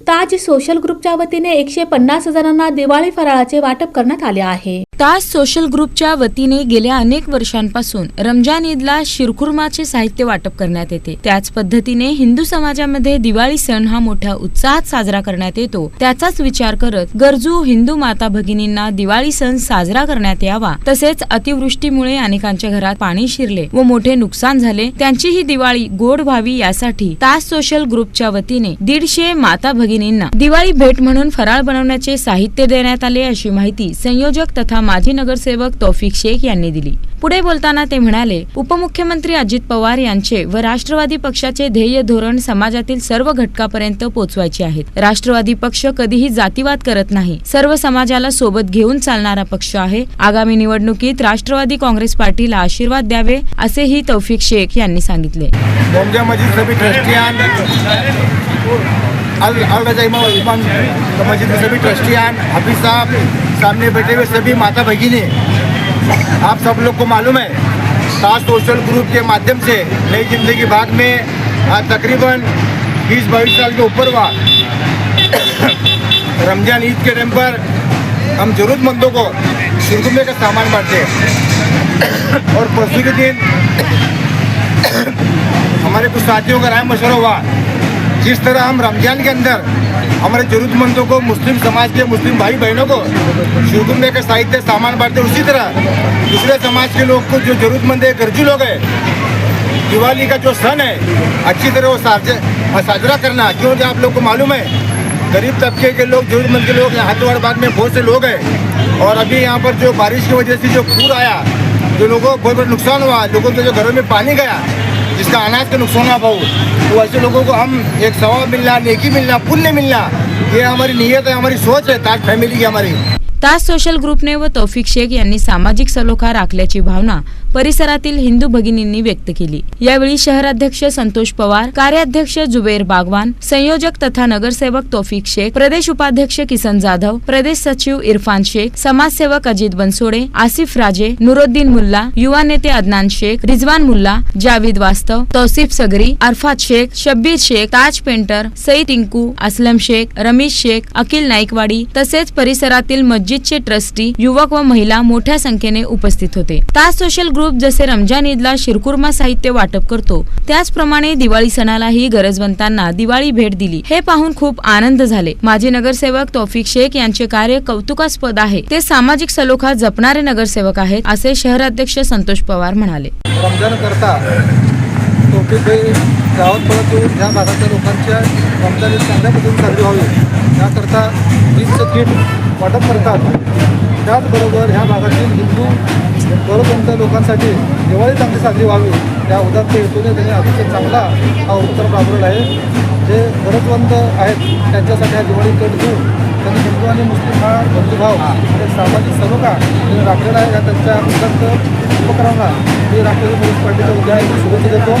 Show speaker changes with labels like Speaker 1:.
Speaker 1: ताज social ग्रुपच्या वतीने एकशे पन्नास हजारांना दिवाळी फराळाचे वाटप करण्यात आले आहे. ताज सोशल ग्रुपच्या वतीने गेल्या अनेक वर्षांपासून रमजान ईदला शिरखुर्माचे साहित्य वाटप करण्यात येते. त्याच पद्धतीने हिंदू समाजामध्ये दिवाळी सण हा मोठ्या उत्साहात साजरा करण्यात येतो. त्याचाच विचार करत गरजू हिंदू माता भगिनींना दिवाळी सण साजरा करण्यात यावा. तसेच अतिवृष्टीमुळे अनेकांच्या घरात पाणी शिरले व मोठे नुकसान झाले. त्यांची ही दिवाळी गोड व्हावी यासाठी ताज सोशल ग्रुपच्या वतीने दीडशे माता भगिनींना दिवाळी भेट म्हणून फराळ बनवण्याचे साहित्य देण्यात आले अशी माहिती संयोजक तथा माजी नगरसेवक तौफिक शेख यांनी दिली. पुढे बोलताना ते म्हणाले उपमुख्यमंत्री अजित पवार यांचे व राष्ट्रवादी पक्षाचे ध्येय धोरण समाजातील सर्व घटकापर्यंत पोहोचवायचे आहेत. राष्ट्रवादी पक्ष कधीही जातीवाद करत नाही. सर्व समाजाला सोबत घेऊन चालणारा पक्ष आहे. आगामी निवडणुकीत राष्ट्रवादी काँग्रेस पार्टीला आशीर्वाद द्यावे असेही तौफिक शेख यांनी सांगितले.
Speaker 2: ट्रस्टियान अल अल रजा इमाम मस्जिद सभी हाफिज साहब सामने बैठे हुए सभी माता भगिनी, आप सब लोग को मालूम है ताज सोशल ग्रुप के माध्यम से नई ज़िंदगी बाग में आज तकरीबन बीस बाईस साल के ऊपर हुआ। रमज़ान ईद के टाइम पर हम ज़रूरतमंदों को शिरगुमे का सामान बांटते हैं और परसों के दिन हमारे कुछ साथियों का राय मशवरा हुआ जिस तरह हम रमज़ान के अंदर हमारे जरूरतमंदों को, मुस्लिम समाज के, मुस्लिम भाई बहनों को शिवगुंडे का साहित्य, सामान बांटते उसी तरह दूसरे समाज के लोग को जो जरूरतमंद है, गरजू लोग हैं, दिवाली का जो सन है, अच्छी तरह वो साज- साजरा करना क्योंकि आप लोग को मालूम है, गरीब तबके के लोग, जरूरतमंद के लोग यहाँ हाथोड़ बाग में बहुत से लोग हैं और अभी यहाँ पर जो बारिश की वजह से जो पूर आया, जो लोगों को बहुत बड़ा नुकसान हुआ, लोगों के जो घरों में पानी गया जिसका अनाज का नुकसान ना पाओ तो ऐसे लोगों को हम एक सवाब मिलना नेकी मिलना पुण्य मिलना ये हमारी नीयत है हमारी सोच है ताज फैमिली की हमारी।
Speaker 1: ताज सोशल ग्रुपने व तौफिक शेख यांनी सामाजिक सलोखा राखल्याची भावना परिसरातील हिंदू भगिनींनी व्यक्त केली. यावेळी शहराध्यक्ष संतोष पवार कार्याध्यक्ष जुबेर बागवान संयोजक तथा नगरसेवक तोफिक शेख प्रदेश उपाध्यक्ष किसन जाधव प्रदेश सचिव इरफान शेख समाजसेवक अजित बनसोडे आसिफ राजे नुरुद्दीन मुल्ला युवा नेते अदनान शेख रिजवान मुल्ला जावेद वास्तव तौसिफ सगरी अरफात शेख शब्बीर शेख ताज पेंटर सईद टिंकू असलम शेख रमेश शेख अखिल नाईकवाडी तसेच परिसरातील मस्जिदचे ट्रस्टी युवक व महिला मोठ्या संख्येने उपस्थित होते. ताज सोशल ग्रुप जसे रमजान ईदला शिरकुर्मा साहित्य वाटप करतो त्याचप्रमाणे दिवाळी सणालाही गरजवंतांना दिवाळी भेट दिली. हे पाहून खूप आनंद झाले. माजी नगरसेवक तौफिक शेख यांचे कार्य कौतुकास्पद आहे. ते सामाजिक सलोखा जपणारे नगरसेवक आहेत असे शहराध्यक्ष संतोष पवार म्हणाले.
Speaker 3: रमजान करता गावात परत येऊन ह्या भागातल्या लोकांच्या रमजान चांगल्या पद्धतीने साजरी व्हावी. याकरता ईदचं किट वाटप करतात. त्याचबरोबर ह्या भागातील हिंदू सर्वसंत लोकांसाठी दिवाळी चांगली साजरी व्हावी या उदात्त हेतूने त्यांनी अतिशय चांगला हा उत्तर राबवलेला आहे. जे गरजवंत आहेत त्यांच्यासाठी हा दिवाळी कट घेऊन त्यांनी हिंदू आणि मुस्लिम हा बंधुभाव आणि सामाजिक सलोखा त्यांनी राखलेला आहे. या त्यांच्या उदात्त उपक्रमाला मी राष्ट्रवादी पोलीस पार्टीच्या उद्या शुभेच्छा देतो.